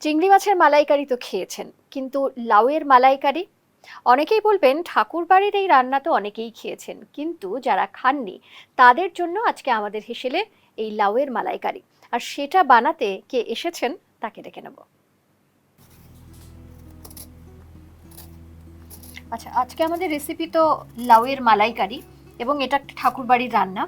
চিংড়ি মাছের মালাইকারি তো খেয়েছেন কিন্তু লাউয়ের মালাইকারি? অনেকেই বলবেন ঠাকুর বাড়ির এই রান্না তো অনেকেই খেয়েছেন কিন্তু যারা খাননি তাদের জন্য আজকে আমাদের হেসেলে এই লাউয়ের মালাইকারি। আর সেটা বানাতে কে এসেছেন তাকে ডেকে নেব। আচ্ছা আজকে আমাদের রেসিপি তো লাউয়ের মালাইকারি এবং এটা একটা ঠাকুর বাড়ির রান্না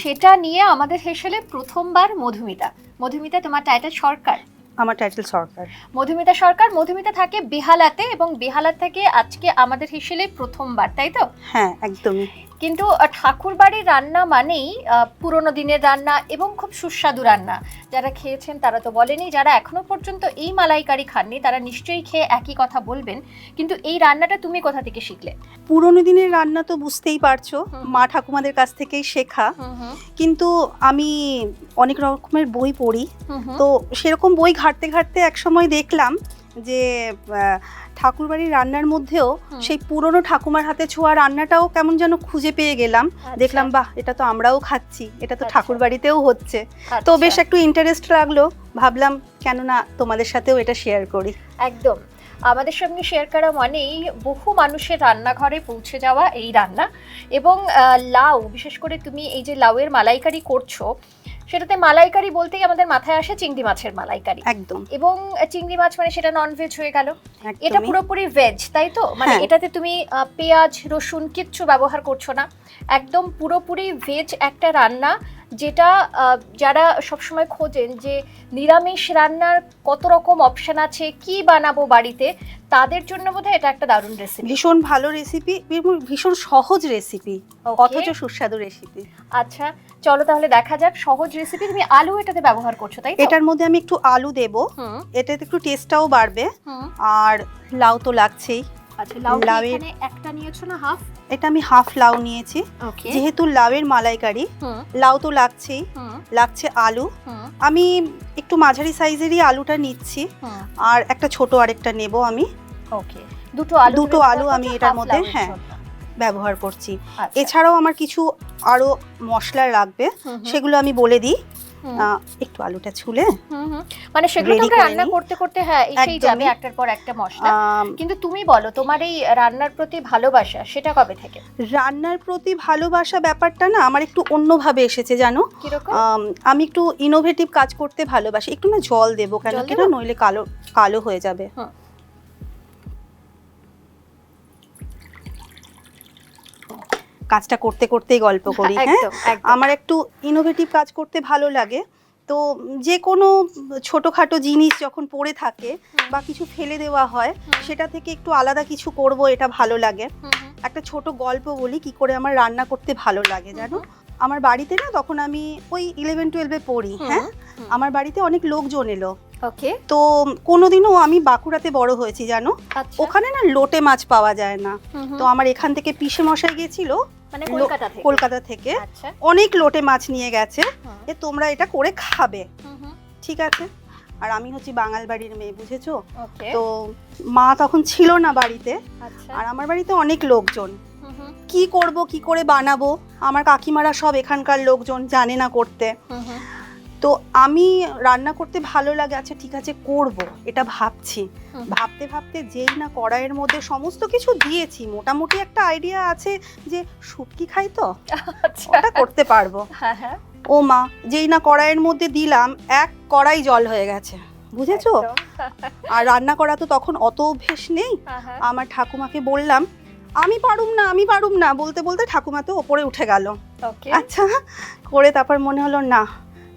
সেটা নিয়ে আমাদের হেসেলে প্রথমবার মধুমিতা। মধুমিতা তোমার টাইটেল সরকার? আমার টাইটেল সরকার। মধুমিতা সরকার মধুমিতা থাকে বেহালাতে এবং বেহালা থেকে আজকে আমাদের হিসেলে প্রথমবার তাই তো? হ্যাঁ একদমই। কিন্তু ঠাকুর বাড়ির রান্না মানেই পুরনো দিনের রান্না এবং খুব সুস্বাদু রান্না। যারা খেয়েছেন তারা তো বলেনি যারা এখনও পর্যন্ত এই মালাইকারি খাননি তারা নিশ্চয়ই খেয়ে একই কথা বলবেন। কিন্তু এই রান্নাটা তুমি কোথা থেকে শিখলে? পুরনো দিনের রান্না তো বুঝতেই পারছ মা ঠাকুমাদের কাছ থেকেই শেখা। কিন্তু আমি অনেক রকমের বই পড়ি। তো সেরকম বই ঘাঁটতে ঘাঁটতে একসময় দেখলাম যে ঠাকুরবাড়ির রান্নার মধ্যেও সেই পুরনো ঠাকুমার হাতে ছোঁয়া রান্নাটাও কেমন যেন খুঁজে পেয়ে গেলাম। দেখলাম বাহ এটা তো আমরাও খাচ্ছি এটা তো আচ্ছা। ঠাকুর বাড়িতেও হচ্ছে তো বেশ একটু ইন্টারেস্ট লাগল ভাবলাম কেননা তোমাদের সাথেও এটা শেয়ার করি। একদম। আমাদের সঙ্গে শেয়ার করা মানেই বহু মানুষের রান্নাঘরে পৌঁছে যাওয়া এই রান্না এবং লাউ বিশেষ করে তুমি এই যে লাউয়ের মালাইকারি করছ সেটাতে মালাইকারি বলতেই আমাদের মাথায় আসে চিংড়ি মাছের মালাইকারি। একদম। এবং চিংড়ি মাছ মানে সেটা নন ভেজ হয়ে গেল। এটা পুরোপুরি ভেজ তাই তো? মানে হ্যাঁ। এটাতে তুমি পেঁয়াজ রসুন কিচ্ছু ব্যবহার করছ না। একদম পুরোপুরি ভেজ একটা রান্না যেটা যারা সবসময় খোঁজেন যে নিরামিষ রান্নার কত রকম অপশন আছে কি বানাবো বাড়িতে তাদের জন্য বোধহয় এটা একটা দারুণ রেসিপি ভীষণ ভালো রেসিপি ভীষণ সহজ রেসিপি অথচ সুস্বাদু রেসিপি আচ্ছা চলো তাহলে দেখা যাক সহজ রেসিপি তুমি আলু এটাতে ব্যবহার করছ তাই তো? এটার মধ্যে আমি একটু আলু দেব। হুম। এটাতে একটু টেস্টটাও বাড়বে। হুম। আর লাউ তো লাগছেই। আচ্ছা লাউ কি লাউয়ের- এখানে একটা নিয়েছো না হাফ এটা আমি হাফ লাউ নিয়েছি। ওকে যেহেতু লাউয়ের মালাইকারি হুম। লাউ তো লাগছেই। হুম। লাগছে আলু। হুম। আমি একটু মাঝারি সাইজেরই আলুটা নিচ্ছি। হুম। আর একটা ছোট আরেকটা নেব আমি। ওকে দুটো আলু দুটো আলু আমি এটার মধ্যে, হ্যাঁ। ব্যবহার করছি। আচ্ছা। এছাড়াও আমার কিছু আরও মশলা লাগবে সেগুলো আমি বলে দিই। একটু আলুটা ছুলে। মানে সেগুলো তোমরা রান্না করতে করতে হ্যাঁ এসেই যাবে একটার পর একটা মশলা। কিন্তু তুমি বলো তোমার এই রান্নার প্রতি ভালোবাসা সেটা কবে থেকে? রান্নার প্রতি ভালোবাসা ব্যাপারটা না আমার একটু অন্যভাবে এসেছে জানো? আমি একটু ইনোভেটিভ কাজ করতে ভালোবাসি। একটু না জল দেবো কেন জল কি না? নইলে কালো কালো হয়ে যাবে। কাজটা করতে করতেই গল্প করি হ্যাঁ? একদম একদম। আমার একটু ইনোভেটিভ কাজ করতে ভালো লাগে। তো যে কোনো ছোটোখাটো জিনিস যখন পড়ে থাকে বা কিছু ফেলে দেওয়া হয় সেটা থেকে একটু আলাদা কিছু করব এটা ভালো লাগে। একটা ছোট গল্প বলি কি করে আমার রান্না করতে ভালো লাগে জানো? আমার বাড়িতে না তখন আমি ওই ইলেভেন টুয়েলভে পড়ি হ্যাঁ? আমার বাড়িতে অনেক লোকজন এলো। ওকে। তো কোনোদিনও আমি বাঁকুড়াতে বড় হয়েছি জানো? আচ্ছা। ওখানে না লোটে মাছ পাওয়া যায় না। তো আমার এখান থেকে পিসে মশাই গেছিল মানে কলকাতা থেকে? আচ্ছা। অনেক লোটে মাছ নিয়ে গেছে যে তোমরা এটা করে খাবে। ঠিক আছে? আর আমি হচ্ছি বাঙাল বাড়ির মেয়ে বুঝেছ? তো মা তখন ছিল না বাড়িতে। আচ্ছা। আর আমার বাড়িতে অনেক লোকজন। কি করব কি করে বানাবো? আমার কাকিমারা সব এখানকার লোকজন জানে না করতে। তো আমি রান্না করতে ভালো লাগে আচ্ছা ঠিক আছে করব এটা ভাবছি। ভাবতে ভাবতে যেই না কড়াইয়ের মধ্যে সমস্ত কিছু দিয়েছি মোটামুটি একটা আইডিয়া আছে যে শুটকি খাই তো আচ্ছা। ওটা করতে পারব। হ্যাঁ হ্যাঁ। ও মা যেই না কড়াইয়ের মধ্যে দিলাম এক কড়াই জল হয়ে গেছে। বুঝেছ? আর রান্না করা তো তখন অত অভ্যেস নেই। হ্যাঁ। আমার ঠাকুমাকে বললাম আমি পারুম না আমি পারুম না বলতে বলতে ঠাকুমা তো ওপরে উঠে গেল। ওকে আচ্ছা করে তারপর মনে হলো না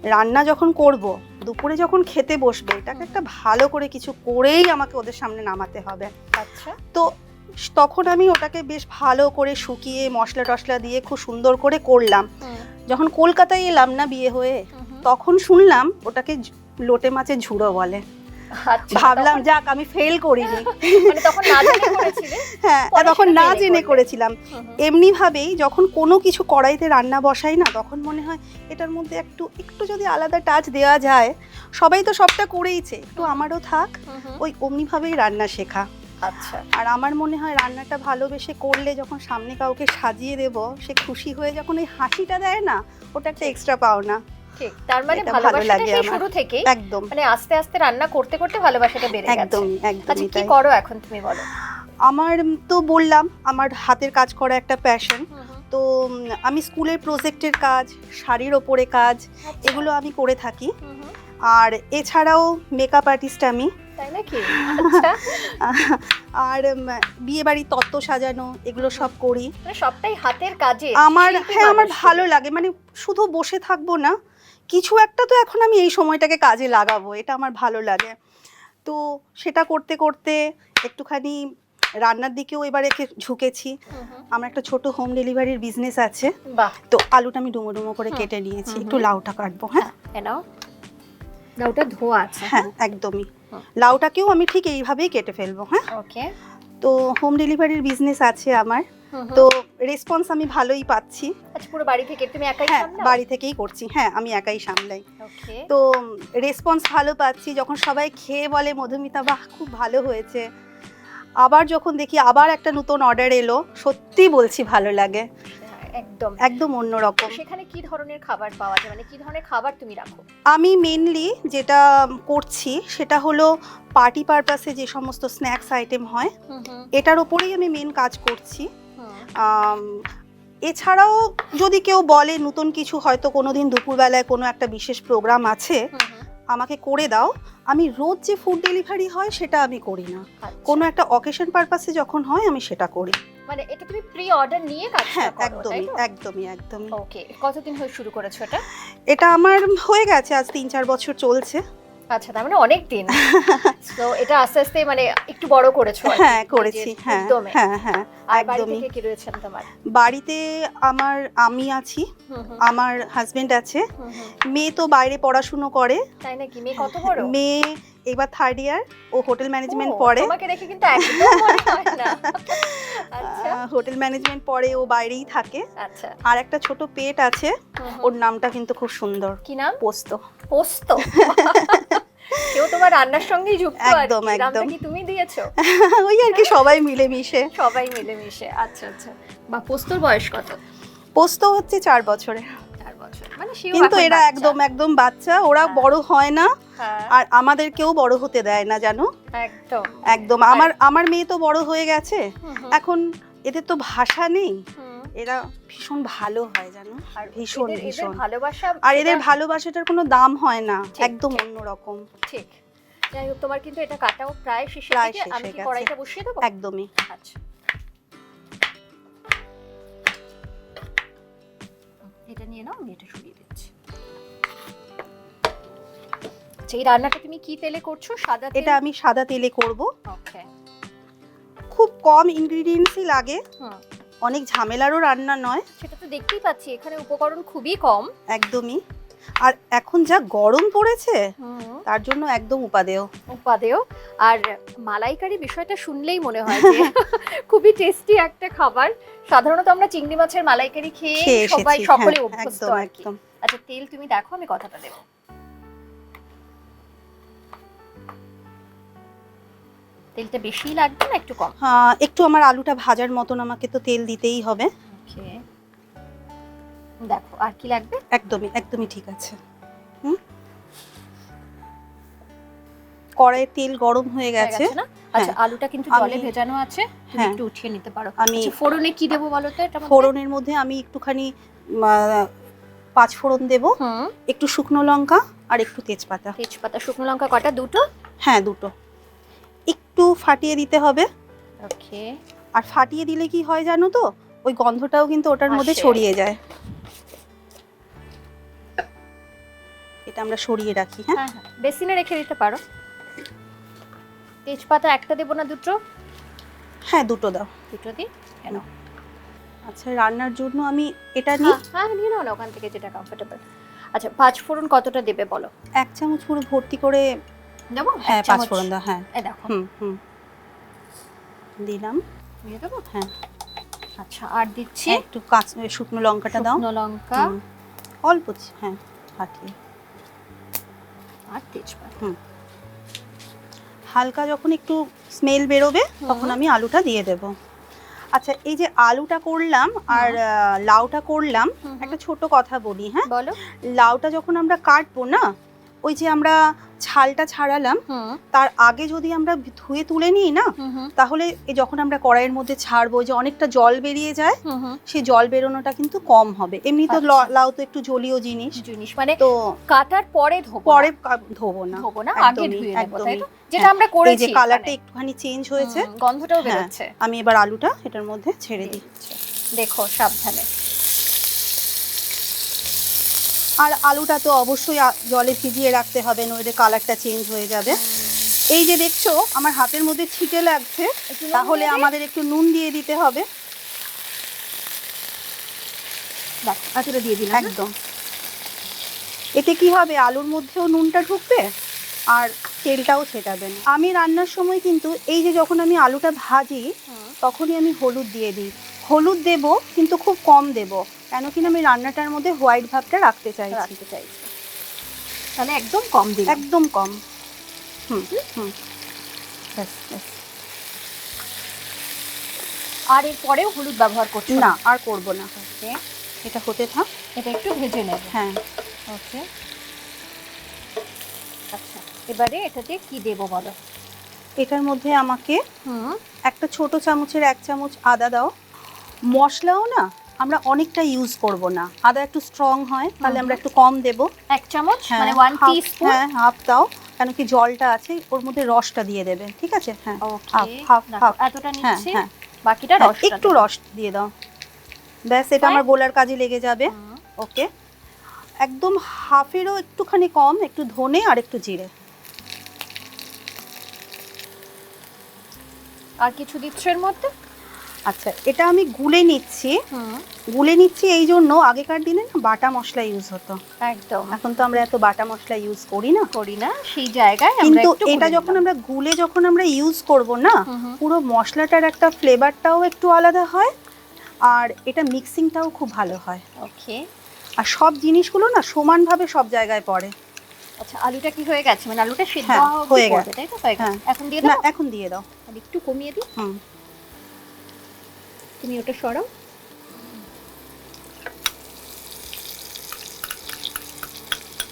রান্না যখন করব দুপুরে যখন খেতে বসবে এটাকে একটা ভালো করে কিছু করেই আমাকে ওদের সামনে নামাতে হবে। আচ্ছা। তো তখন আমি ওটাকে বেশ ভালো করে শুকিয়ে মশলা টশলা দিয়ে খুব সুন্দর করে করলাম। যখন কলকাতায় এলাম না বিয়ে হয়ে। তখন শুনলাম ওটাকে লোটে মাছের ঝুড়ো বলে। ভাবলাম যাক আমি ফেল করিনি। না হ্যাঁ তখন না জেনে জেনে করেছিলাম। এমনিভাবেই যখন কোনো কিছু কড়াইতে রান্না বসাই না তখন মনে হয় এটার মধ্যে একটু একটু যদি আলাদা টাচ দেওয়া যায় সবাই তো সবটা করেইছে একটু আমারও থাক। ওই অমনিভাবেই রান্না শেখা। আচ্ছা। আর আমার মনে হয় রান্নাটা ভালোবেসে করলে যখন সামনে কাউকে সাজিয়ে দেব সে খুশি হয়ে যখন ওই হাসিটা দেয় না ওটা একটা এক্সট্রা পাওনা। ঠিক তার মানে ভালোবাসাটা সেই শুরু থেকেই। একদম। মানে আস্তে আস্তে রান্না করতে করতে ভালোবাসাটা বেড়ে গেছে। একদমই আচ্ছা একদমই কি করো এখন তুমি বলো? আমার তো বললাম আমার হাতের কাজ করা একটা প্যাশন তো আমি স্কুলের প্রজেক্টের কাজ শাড়ির ওপরে কাজ আচ্ছা। এগুলো আমি করে থাকি। আর এছাড়াও মেকআপ আর্টিস্ট আমি। আচ্ছা। আর বিয়ে বাড়ির তত্ত্ব সাজানো এগুলো সব করি। মানে সবটাই হাতের কাজে। আমার হ্যাঁ আমার ভালো লাগে। মানে শুধু বসে থাকব না কিছু একটা তো এখন আমি এই সময়টাকে কাজে লাগাবো এটা আমার ভালো লাগে। তো সেটা করতে করতে একটুখানি রান্নার দিকেও এবারে ঝুঁকেছি। আমার একটা ছোট হোম ডেলিভারির বিজনেস আছে। বাহ। তো আলুটা আমি ডুমো ডুমো করে কেটে নিয়েছি একটু লাউটা কাটবো হ্যাঁ? নাও। ওটা ধোয়া আছে। হ্যাঁ একদমই। লাউটাকেও আমি ঠিক এইভাবেই কেটে ফেলব হ্যাঁ? ওকে। তো হোম ডেলিভারির বিজনেস আছে আমার। তো রেসপন্স আমি ভালোই পাচ্ছি। আচ্ছা পুরো বাড়ি থেকে তুমি একাই হ্যাঁ বাড়ি থেকেই করছি। হ্যাঁ আমি একাই সামলাই। ওকে তো রেসপন্স ভালো পাচ্ছি। যখন সবাই খেয়ে বলে মধুমিতা বাহ খুব ভালো হয়েছে। আবার যখন দেখি আবার একটা নতুন অর্ডার এলো সত্যি বলছি ভালো লাগে। একদম। একদম অন্যরকম। সেখানে কি ধরনের খাবার পাওয়া যায়? মানে কি ধরনের খাবার তুমি রাখো? আমি মেনলি যেটা করছি সেটা হলো পার্টি পারপাসে যে সমস্ত স্ন্যাক্স আইটেম হয় এটার ওপরেই আমি মেন কাজ করছি। এছাড়াও যদি কেউ বলে নতুন কিছু হয়তো কোনো দিন দুপুরবেলায় কোনো একটা বিশেষ প্রোগ্রাম আছে আমাকে করে দাও। আমি রোজ যে ফুড ডেলিভারি হয় সেটা আমি করি না। কোনো একটা অকেশন পারপাসে যখন হয় আমি সেটা করি। মানে এটা তুমি প্রি অর্ডার নিয়ে কাজ হ্যাঁ একদমই একদমই একদমই। ওকে কতদিন হয়ে শুরু করেছ এটা? এটা আমার হয়ে গেছে আজ তিন চার বছর চলছে। আচ্ছা তার মানে অনেক দিন। তো এটা আস্তে আস্তে মানে একটু বড় করেছ হ্যাঁ করেছি হ্যাঁ। হ্যাঁ হ্যাঁ। বাড়ি একদমই। বাড়িতে আমার আমি আছি আমার হাজবেন্ড আছে। মেয়ে তো বাইরে পড়াশুনো করে। তাই নাকি? মেয়ে কত বড়? মেয়ে এবার থার্ড ইয়ার ও হোটেল ম্যানেজমেন্ট পড়ে। দেখে কিন্তু আচ্ছা। হোটেল ম্যানেজমেন্ট পড়ে ও বাইরেই থাকে। আচ্ছা। আর একটা ছোট পেট আছে। ওর নামটা কিন্তু খুব সুন্দর। কি নাম? পোস্ত। পোস্ত? কেউ তোমার রান্নার সঙ্গেই যুক্ত একদম, একদম। কি তুমি দিয়েছ? ওই আর কি সবাই মিলেমিশে। সবাই মিলেমিশে আচ্ছা আচ্ছা। বা পোস্তর বয়স কত? পোস্ত হচ্ছে চার বছরে। মানে কিন্তু এরা একদম একদম বাচ্চা ওরা হ্যাঁ। বড় হয় না হ্যাঁ, আর আমাদেরকেও বড় হতে দেয় না জানো? একদম। একদম আমার আমার মেয়ে তো বড় হয়ে গেছে। এখন এদের তো ভাষা নেই। এরা ভীষণ ভালো হয় জানো? আর ভীষণ, ভীষণ। ভালোবাসা আর এদের ভালোবাসাটার কোনো দাম হয় না একদম অন্যরকম। ঠিক। যাই হোক তোমার কিন্তু এটা কাটাও প্রায় শেষ আমি কি কড়াইটা বসিয়ে দেবো? একদমই। আচ্ছা। এটা নিয়ে নাও আমি এটা সরিয়ে দিচ্ছি। আচ্ছা, এই রান্নাটা তুমি কি তেলে করছ? সাদা তেল? এটা আমি সাদা তেলে করব। ওকে খুব কম ইনগ্রিডিয়েন্টসই লাগে। হুম। অনেক ঝামেলারও রান্না নয়। সেটা তো দেখতেই পাচ্ছি এখানে উপকরণ খুবই কম। একদমই। আর এখন যা গরম পড়েছে তার জন্য একদম উপাদেয়। উপাদেয়। আর মালাইকারি বিষয়টা শুনলেই মনে হয় যে খুবই টেস্টি একটা খাবার। সাধারণত আমরা চিংড়ি মাছের মালাইকারি খেয়ে সবাই সকলে হ্যাঁ, অভ্যস্ত একদম। আচ্ছা তেল তুমি দেখো আমি কথাটা দেবো। তেলটা বেশি লাগবে না একটু কম? হ্যাঁ, একটু আমার আলুটা ভাজার মতন আমাকে তো তেল দিতেই হবে। ওকে। দেখো আর কি লাগবে? একদমই একদমই ঠিক আছে। হুম? কড়াইয়ের তেল গরম হয়ে হয়ে গেছে। না? আচ্ছা আলুটা কিন্তু জলে ভেজানো আছে। তুমি হ্যাঁ। একটু উঠিয়ে নিতে পারো। আমি- আচ্ছা, ফোড়নে কি দেবো বলো তো এটা ফোড়নের মধ্যে আমি একটুখানি পাঁচ ফোড়ন দেব। হুম। একটু শুকনো লঙ্কা আর একটু তেজপাতা। তেজপাতা শুকনো লঙ্কা কটা? দুটো? হ্যাঁ দুটো। একটু ফাটিয়ে দিতে হবে। ওকে। আর ফাটিয়ে দিলে কি হয় জানো তো? ওই গন্ধটাও কিন্তু ওটার মধ্যে ছড়িয়ে যায়। এটা আমরা সরিয়ে রাখি হ্যাঁ? হ্যাঁ হ্যাঁ। বেসিনে রেখে দিতে পারো। তেজপাতা একটা দেবো না দুটো? হ্যাঁ দুটো দাও। দুটো দিই? কেন? আচ্ছা রান্নার জন্য আমি এটা নিই। হ্যাঁ হ্যাঁ নিয়ে নাও না ওখান থেকে যেটা কমফোর্টেবল আচ্ছা পাঁচ ফোড়ন কতটা দেবে বলো? এক চামচ পুরো ভর্তি করে দেবো? হ্যাঁ পাঁচ ফোড়ন দাও হ্যাঁ। এই দেখো। হুম হুম। দিলাম। দিয়ে দেবো? হ্যাঁ। আচ্ছা আর দিচ্ছি? একটু কাঁচ শুকনো লঙ্কাটা দাও। শুকনো লঙ্কা। অল্প হ্যাঁ ফাটিয়ে। আর তেজপাতা। হালকা যখন একটু স্মেল বেরোবে তখন আমি আলুটা দিয়ে দেব। আচ্ছা এই যে আলুটা করলাম আর লাউটা করলাম হুম, হুম। একটা ছোট কথা বলি হ্যাঁ? বলো। লাউটা যখন আমরা কাটবো না? ওই যে আমরা ছালটা ছাড়ালাম তার আগে যদি আমরা ধুয়ে তুলে নিই না তাহলে যখন আমরা কড়াইয়ের মধ্যে ছাড়বো যে অনেকটা জল বেরিয়ে যায় সেই জল বেরোনোটা কিন্তু কম হবে। এমনি তো আচ্ছা। লাউ তো একটু জলীয় জিনিস। জিনিস মানে তো কাটার পরে ধোবো পরে ধোবো না। ধোবো না আগে ধুয়ে নেব তাই তো? যেটা হ্যাঁ, আমরা এই করেছি যে কালারটা একটুখানি চেঞ্জ হয়েছে। গন্ধটাও হ্যাঁ। বেরোচ্ছে। আমি এবার আলুটা এটার মধ্যে ছেড়ে দিই। দেখো সাবধানে। আর আলুটা তো অবশ্যই জলে ভিজিয়ে রাখতে হবে নইলে কালারটা চেঞ্জ হয়ে যাবে। এই যে দেখছ আমার হাতের মধ্যে ছিটে লাগছে তাহলে আমাদের একটু নুন দিয়ে দিতে হবে। এতটা দিয়ে দিলাম। একদম। এতে কি হবে আলুর মধ্যেও নুনটা ঢুকবে আর তেলটাও ছেটাবে না। আমি রান্নার সময় কিন্তু এই যে যখন আমি আলুটা ভাজি তখনই আমি হলুদ দিয়ে দিই। হলুদ দেব কিন্তু খুব কম দেব। কেন কিনা আমি রান্নাটার মধ্যে হোয়াইট ভাবটা রাখতে চাই রাখতে চাইছি। তাহলে একদম কম দিলাম। একদম কম। হুম হুম। ব্যাস ব্যাস। আর এরপরেও হলুদ ব্যবহার করছ? না আর করব না। ওকে। এটা হতে থাক। এটা একটু ভেজে নেব। হ্যাঁ। ওকে। আচ্ছা এবারে এটাতে কি দেবো বলো? এটার মধ্যে আমাকে একটা ছোট চামচের এক চামচ আদা দাও। মশলাও না আমরা অনেকটা ইউজ করব না। আদা একটু স্ট্রং হয় তাহলে আমরা একটু কম দেব। এক চামচ হ্যাঁ, মানে ওয়ান half- টিস্পুন হ্যাঁ হাফ দাও কেন কি জলটা আছে ওর মধ্যে রসটা দিয়ে দেবে ঠিক আছে? হ্যাঁ ওকে হাফ হাফ হাফ এতটা হ্যাঁ নিচ্ছি হ্যাঁ। বাকিটা রস একটু রস দিয়ে দাও। ব্যাস এটা আমার গোলার কাজে লেগে যাবে। ওকে। একদম হাফেরও একটুখানি কম একটু ধনে আর একটু জিরে। আর কিছু দিচ্ছ এর মধ্যে? আচ্ছা এটা আমি গুলে নিচ্ছি। গুলে নিচ্ছি এই জন্য আগেকার দিনে না বাটা মশলা ইউজ হতো। একদম। এখন তো আমরা এত বাটা মশলা ইউজ করি না। করি না সেই জায়গায় কিন্তু এটা যখন আমরা গুলে যখন আমরা ইউজ করব না। পুরো মশলাটার একটা ফ্লেভারটাও একটু আলাদা হয় আর এটা মিক্সিংটাও খুব ভালো হয়। ওকে আর সব জিনিসগুলো না সমানভাবে সব জায়গায় পড়ে। আচ্ছা আলুটা কি হয়ে গেছে? মানে আলুটা সিদ্ধ হ্যাঁ, অবধি হয়ে গেছে। তাই তো? হ্যাঁ। এখন দিয়ে দাও। এখন দিয়ে দাও। একটু কমিয়ে দিই। হুম। তুমি ওটা সরাও।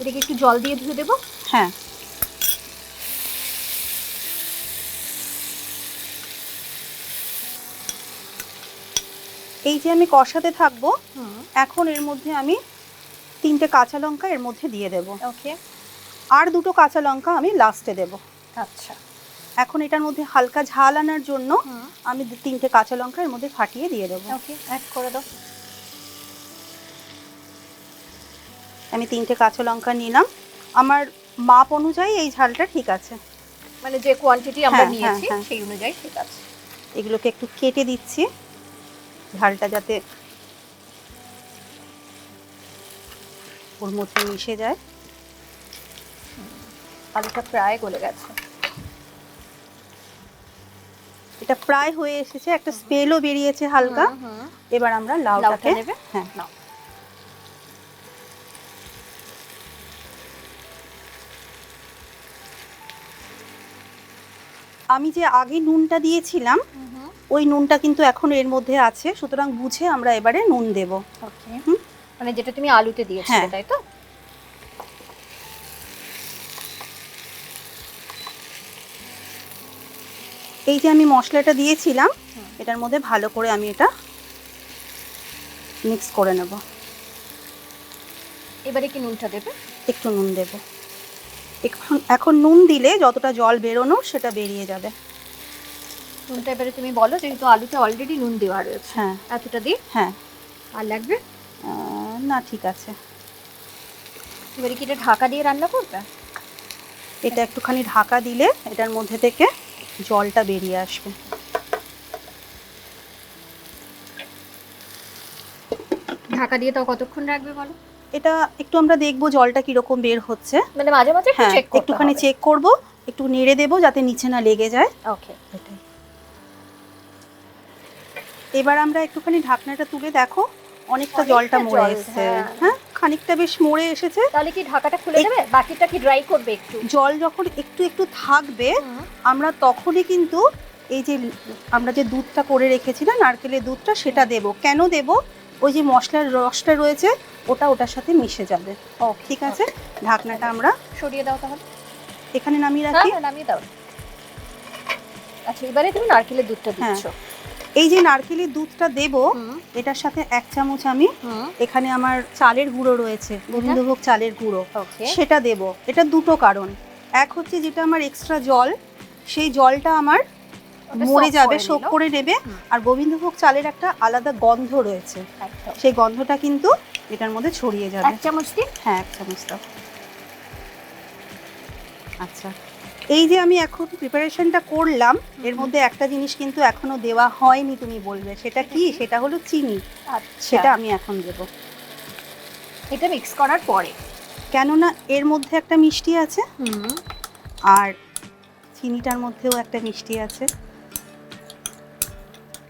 এটাকে একটু জল দিয়ে ধুয়ে দেবো। হ্যাঁ। এই যে আমি কষাতে থাকব এখন এর মধ্যে আমি তিনটে কাঁচা লঙ্কা এর মধ্যে দিয়ে দেব। ওকে। আর দুটো কাঁচা লঙ্কা আমি লাস্টে দেব। আচ্ছা। এখন এটার মধ্যে হালকা ঝাল আনার জন্য আমি তিনটে কাঁচা লঙ্কা এর মধ্যে ফাটিয়ে দিয়ে দেবো। ওকে অ্যাড করে দাও। আমি তিনটে কাঁচা লঙ্কা নিলাম। আমার মাপ অনুযায়ী এই ঝালটা ঠিক আছে। মানে যে কোয়ান্টিটি আমরা হ্যাঁ, নিয়েছি হ্যাঁ, হ্যাঁ। সেই অনুযায়ী ঠিক আছে। এগুলোকে একটু কেটে দিচ্ছি। ঝালটা যাতে ওর মধ্যে মিশে যায়। আলুটা প্রায় গলে গেছে। এটা প্রায় হয়ে এসেছে একটা স্মেলও বেরিয়েছে হালকা। এবার আমরা লাউটা লাউটাকে নেবে? হ্যাঁ। নাও। আমি যে আগে নুনটা দিয়েছিলাম। ওই নুনটা কিন্তু এখন এর মধ্যে আছে। সুতরাং বুঝে আমরা এবারে নুন দেব। ওকে। মানে যেটা তুমি আলুতে দিয়েছিলে হ্যাঁ। তাই তো? এই যে আমি মশলাটা দিয়েছিলাম এটার মধ্যে ভালো করে আমি এটা মিক্স করে নেব। এবারে কি নুনটা দেবে? একটু নুন দেব। এখন এখন নুন দিলে যতটা জল বেরোনো সেটা বেরিয়ে যাবে। নুনটা এবারে তুমি বলো যেহেতু আলুতে অলরেডি নুন দেওয়া রয়েছে। হ্যাঁ। এতটা দিই হ্যাঁ। আর লাগবে? না ঠিক আছে। এবারে কি এটা ঢাকা দিয়ে রান্না করবে? এটা একটুখানি ঢাকা দিলে এটার মধ্যে থেকে জলটা বেরিয়ে আসবে। ঢাকা দিয়ে তাও কতক্ষণ রাখবে বলো? এটা একটু আমরা দেখব জলটা কীরকম বের হচ্ছে। মানে মাঝে মাঝে হ্যাঁ একটুখানি চেক করব একটু নেড়ে দেবো যাতে নিচে না লেগে যায়। ওকে এটাই। এবার আমরা একটুখানি ঢাকনাটা তুলে দেখো অনেকটা জলটা মরে এসেছে। হ্যাঁ। খানিকটা বেশ মরে এসেছে। তাহলে কি ঢাকাটা খুলে দেবে? বাকিটা কি ড্রাই করবে একটু? জল যখন একটু একটু থাকবে আমরা তখনই কিন্তু এই যে আমরা যে দুধটা করে রেখেছি না নারকেলের দুধটা সেটা দেব। কেন দেব? ওই যে মশলার রসটা রয়েছে ওটা ওটার সাথে মিশে যাবে। ও ঠিক আছে? ঢাকনাটা আমরা সরিয়ে দাও তাহলে। এখানে নামিয়ে হ্যাঁ রাখি। হ্যাঁ, নামিয়ে দাও। আচ্ছা এবারে তুমি নারকেলের দুধটা হ্যাঁ। দিচ্ছ। এই যে নারকেলের দুধটা দেব এটার সাথে এক চামচ আমি এখানে আমার চালের গুঁড়ো রয়েছে গোবিন্দভোগ চালের গুঁড়ো। সেটা দেব। এটা দুটো কারণ। এক হচ্ছে যেটা আমার এক্সট্রা জল সেই জলটা আমার মরে যাবে শোক করে নেবে। আর গোবিন্দভোগ চালের একটা আলাদা গন্ধ রয়েছে। সেই গন্ধটা কিন্তু এটার মধ্যে ছড়িয়ে যাবে। এক চামচ দিন হ্যাঁ এক চামচ দাও। আচ্ছা। এই যে আমি এখন প্রিপারেশনটা করলাম এর মধ্যে একটা জিনিস কিন্তু এখনও দেওয়া হয়নি তুমি বলবে সেটা কি? সেটা হলো চিনি। আচ্ছা। সেটা আমি এখন দেব। এটা মিক্স করার পরে। কেননা এর মধ্যে একটা মিষ্টি আছে। আর চিনিটার মধ্যেও একটা মিষ্টি আছে।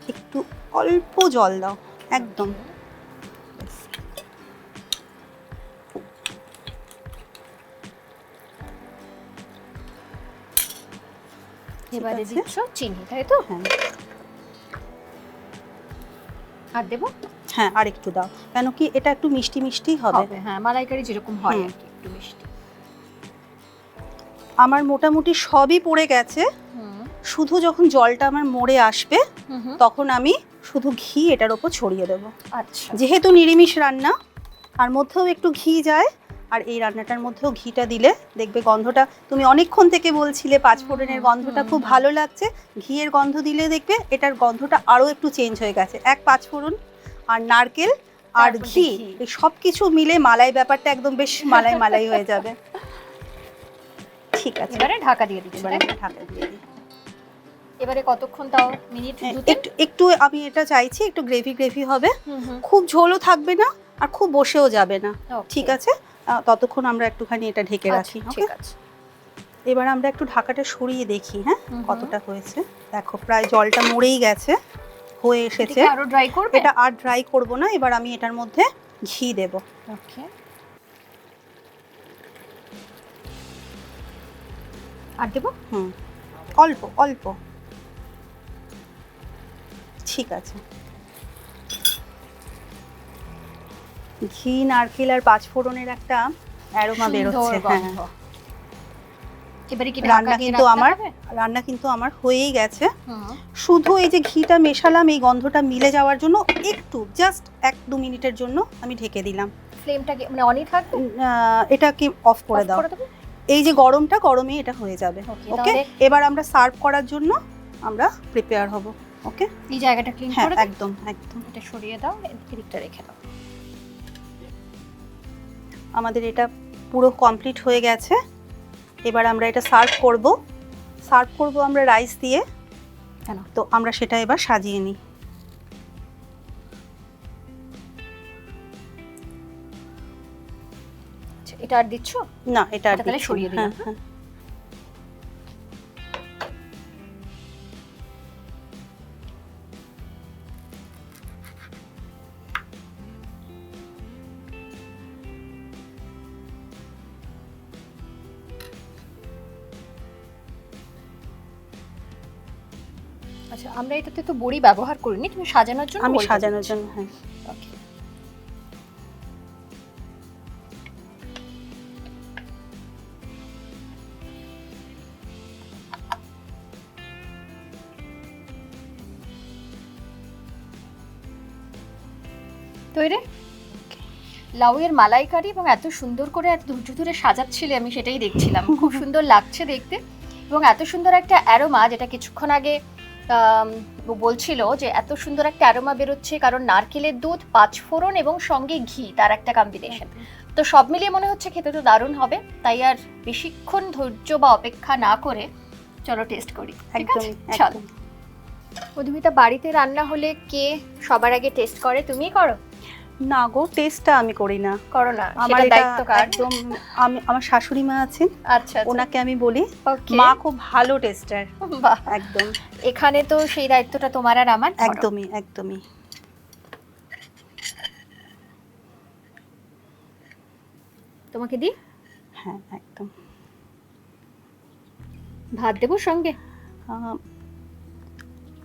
একটু অল্প জল দাও। একদম। এবারে দিচ্ছ চিনি তাই তো? হ্যাঁ। আর দেবো? হ্যাঁ আর একটু দাও। কেন কি এটা একটু মিষ্টি মিষ্টি হবে। হ্যাঁ মালাইকারি যেরকম হয় আর কি একটু মিষ্টি। আমার মোটামুটি সবই পড়ে গেছে। শুধু যখন জলটা আমার মরে আসবে। তখন আমি শুধু ঘি এটার ওপর ছড়িয়ে দেবো। আচ্ছা। যেহেতু নিরামিষ রান্না তার মধ্যেও একটু ঘি যায় আর এই রান্নাটার মধ্যেও ঘিটা দিলে দেখবে গন্ধটা তুমি অনেকক্ষণ থেকে বলছিলে পাঁচফোড়নের গন্ধটা খুব ভালো লাগছে। ঘিয়ের গন্ধ দিলে দেখবে এটার গন্ধটা আরও একটু চেঞ্জ হয়ে গেছে। এক পাঁচফোড়ন আর নারকেল আর ঘি সব কিছু মিলে মালাই ব্যাপারটা একদম বেশ মালাই মালাই হয়ে যাবে। ঠিক আছে। এবারে ঢাকা দিয়ে দিচ্ছি এবারে ঢাকা দিয়ে দিই। এবারে কতক্ষণ তাও? মিনিট হ্যাঁ? একটু একটু আমি এটা চাইছি একটু গ্রেভি গ্রেভি হবে। খুব ঝোলও থাকবে না আর খুব বসেও যাবে না। ঠিক আছে? ততক্ষণ আমরা একটুখানি এটা ঢেকে আচ্ছা, রাখি ঠিক আছে। এবার আমরা একটু ঢাকাটা সরিয়ে দেখি হ্যাঁ। কতটা হয়েছে। দেখো প্রায় জলটা মরেই গেছে হয়ে এসেছে। আরও ড্রাই করবে? এটা আর ড্রাই করব না এবার আমি এটার মধ্যে ঘি দেব। ওকে আর দেবো? হুম। অল্প অল্প। ঠিক আছে। ঘি নারকেল আর পাঁচফোড়নের একটা অ্যারোমা বেরোচ্ছে সুন্দর হ্যাঁ। এবারে কি রান্না কিন্তু আমার রান্না কিন্তু আমার হয়েই গেছে। শুধু এই যে ঘিটা মেশালাম এই গন্ধটা মিলে যাওয়ার জন্য একটু জাস্ট এক দু মিনিটের জন্য আমি ঢেকে দিলাম। ফ্লেমটা কি মানে অনই থাকবে? আহ, এটাকে অফ করে দাও। এই যে গরমটা গরমে এটা হয়ে যাবে। ওকে এবার আমরা সার্ভ করার জন্য আমরা প্রিপেয়ার হব। ওকে এই জায়গাটা ক্লিন হ্যাঁ করে একদম একদম। এটা সরিয়ে দাও এদিকটা রেখে দাও। আমাদের এটা পুরো কমপ্লিট হয়ে গেছে। এবার আমরা এটা সার্ভ করব। সার্ভ করব আমরা রাইস দিয়ে। কেন? তো আমরা সেটা এবার সাজিয়ে নিই। আচ্ছা, এটা আর দিচ্ছ? না এটা আর সরিয়ে দিই হ্যাঁ, হ্যাঁ। আচ্ছা আমরা এটাতে তো বড়ি ব্যবহার করিনি তুমি সাজানোর জন্য আমি সাজানোর জন্য হ্যাঁ। Okay. তৈরি? লাউয়ের মালাইকারি এবং এত সুন্দর করে এত ধৈর্য ধরে সাজাচ্ছিলে আমি সেটাই দেখছিলাম। খুব সুন্দর লাগছে দেখতে এবং এত সুন্দর একটা অ্যারোমা যেটা কিছুক্ষণ আগে বলছিল যে এত সুন্দর একটা অ্যারোমা বেরোচ্ছে কারণ নারকেলের দুধ পাঁচফোড়ন এবং সঙ্গে ঘি তার একটা কম্বিনেশন তো সব মিলিয়ে মনে হচ্ছে খেতে তো দারুণ হবে তাই আর বেশিক্ষণ ধৈর্য বা অপেক্ষা না করে চলো টেস্ট করি ঠিক আছে? একদমই চলো। মধুমিতা বাড়িতে রান্না হলে কে সবার আগে টেস্ট করে? তুমিই করো। না গো টেস্টটা আমি করি না। করো না আমার এটা একদম আমি আমার শাশুড়ি মা আছেন আচ্ছা ওনাকে আমি বলি মা খুব ভালো টেস্টার একদম। এখানে তো সেই দায়িত্বটা তোমার আর আমার? একদমই একদমই। তোমাকে দি হ্যাঁ একদম। ভাত দেবো সঙ্গে?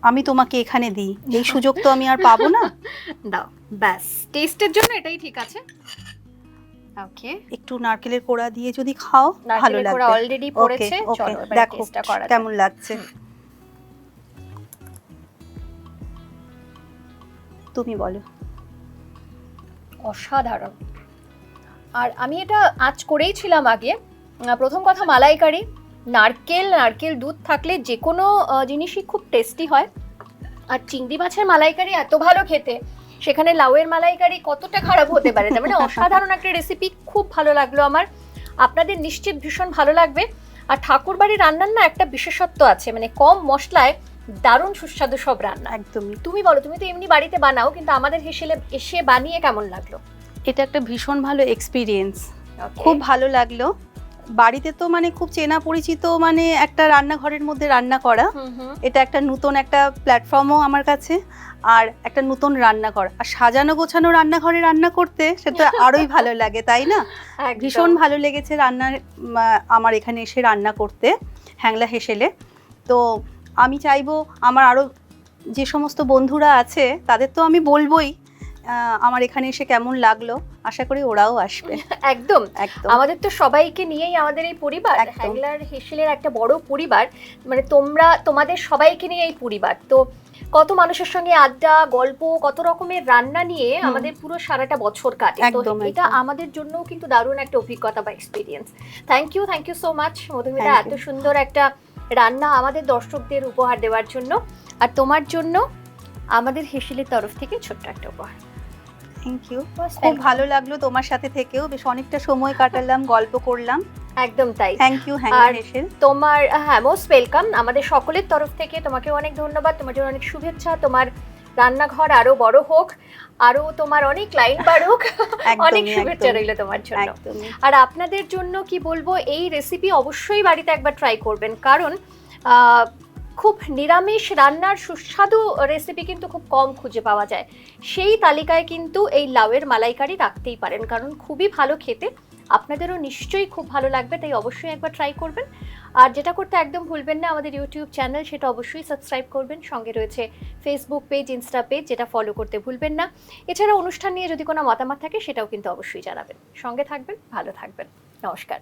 আমি তোমাকে এখানে দিই। এই সুযোগ তো আমি আর পাবো না। দাও ব্যাস। টেস্টের জন্য এটাই ঠিক আছে। ওকে একটু নারকেলের কোড়া দিয়ে যদি খাও ভালো নারকেলের লাগবে। কোড়া অলরেডি পড়েছে চলো দেখো। কেমন লাগছে। তুমি বলো। অসাধারণ। আর আমি এটা আজ করেই ছিলাম আগে। প্রথম কথা মালাইকারি নারকেল নারকেল দুধ থাকলে যে কোনো জিনিসই খুব টেস্টি হয়। আর চিংড়ি মাছের মালাইকারি এত ভালো খেতে সেখানে লাউয়ের মালাইকারি কতটা খারাপ হতে পারে তার মানে অসাধারণ একটা রেসিপি খুব ভালো লাগল আমার। আপনাদের নিশ্চিত ভীষণ ভালো লাগবে। আর ঠাকুর ঠাকুরবাড়ির রান্নার না একটা বিশেষত্ব আছে মানে কম মশলায় দারুণ সুস্বাদু সব রান্না। একদমই। তুমি বলো তুমি তো এমনি বাড়িতে বানাও কিন্তু আমাদের হেসেলে এসে বানিয়ে কেমন লাগল? এটা একটা ভীষণ ভালো এক্সপিরিয়েন্স খুব ভালো লাগল। বাড়িতে তো মানে খুব চেনা পরিচিত মানে একটা রান্নাঘরের মধ্যে রান্না করা। এটা একটা নতুন একটা প্ল্যাটফর্মও আমার কাছে। আর একটা নতুন রান্না রান্নাঘর। আর সাজানো গোছানো রান্নাঘরে রান্না করতে সেটা আরোই ভালো লাগে তাই না? ভীষণ ভালো লেগেছে রান্নার আমার এখানে এসে রান্না করতে হ্যাংলা হেসেলে। তো আমি চাইব আমার আরও যে সমস্ত বন্ধুরা আছে তাদের তো আমি বলবোই আমার এখানে এসে কেমন লাগল? আশা করি ওরাও আসবে। একদম। একদম। আমাদের তো সবাইকে নিয়েই আমাদের এই পরিবার। হ্যাংলার হেসেলের একটা বড় পরিবার মানে তোমরা তোমাদের সবাইকে নিয়ে এই পরিবার। তো কত মানুষের সঙ্গে আড্ডা গল্প কত রকমের রান্না নিয়ে আমাদের পুরো সারাটা বছর কাটে। তো এটা আমাদের জন্যও কিন্তু দারুণ একটা অভিজ্ঞতা বা experience thank you thank you so much Madhumita এত সুন্দর একটা রান্না আমাদের দর্শকদের উপহার দেওয়ার জন্য। আর তোমার জন্য আমাদের হেসেলের তরফ থেকে ছোট্ট একটা উপহার। থ্যাংক ইউ খুব ভালো লাগল তোমার সাথে থেকেও। বেশ অনেকটা সময় কাটালাম গল্প করলাম। একদম তাই। থ্যাংক ইউ আর- তোমার হ্যাঁ মোস্ট ওয়েলকাম আমাদের সকলের তরফ থেকে তোমাকে অনেক ধন্যবাদ। তোমার জন্য অনেক শুভেচ্ছা। তোমার রান্নাঘর আরও বড় হোক আরও তোমার অনেক লাইন বাড়ুক। অনেক শুভেচ্ছা রইল তোমার জন্য। আর আপনাদের জন্য কি বলব এই রেসিপি অবশ্যই বাড়িতে একবার ট্রাই করবেন। কারণ খুব নিরামিষ রান্নার সুস্বাদু রেসিপি কিন্তু খুব কম খুঁজে পাওয়া যায়। সেই তালিকায় কিন্তু এই লাউয়ের মালাইকারি রাখতেই পারেন, কারণ খুবই ভালো খেতে। আপনাদেরও নিশ্চয়ই খুব ভালো লাগবে, তাই অবশ্যই একবার ট্রাই করবেন। আর যেটা করতে একদম ভুলবেন না, আমাদের ইউটিউব চ্যানেল সেটা অবশ্যই সাবস্ক্রাইব করবেন। সঙ্গে রয়েছে ফেসবুক পেজ ইনস্টা পেজ যেটা ফলো করতে ভুলবেন না। এছাড়া অনুষ্ঠান নিয়ে যদি কোনো মতামত থাকে, সেটাও কিন্তু অবশ্যই জানাবেন। সঙ্গে থাকবেন, ভালো থাকবেন। নমস্কার।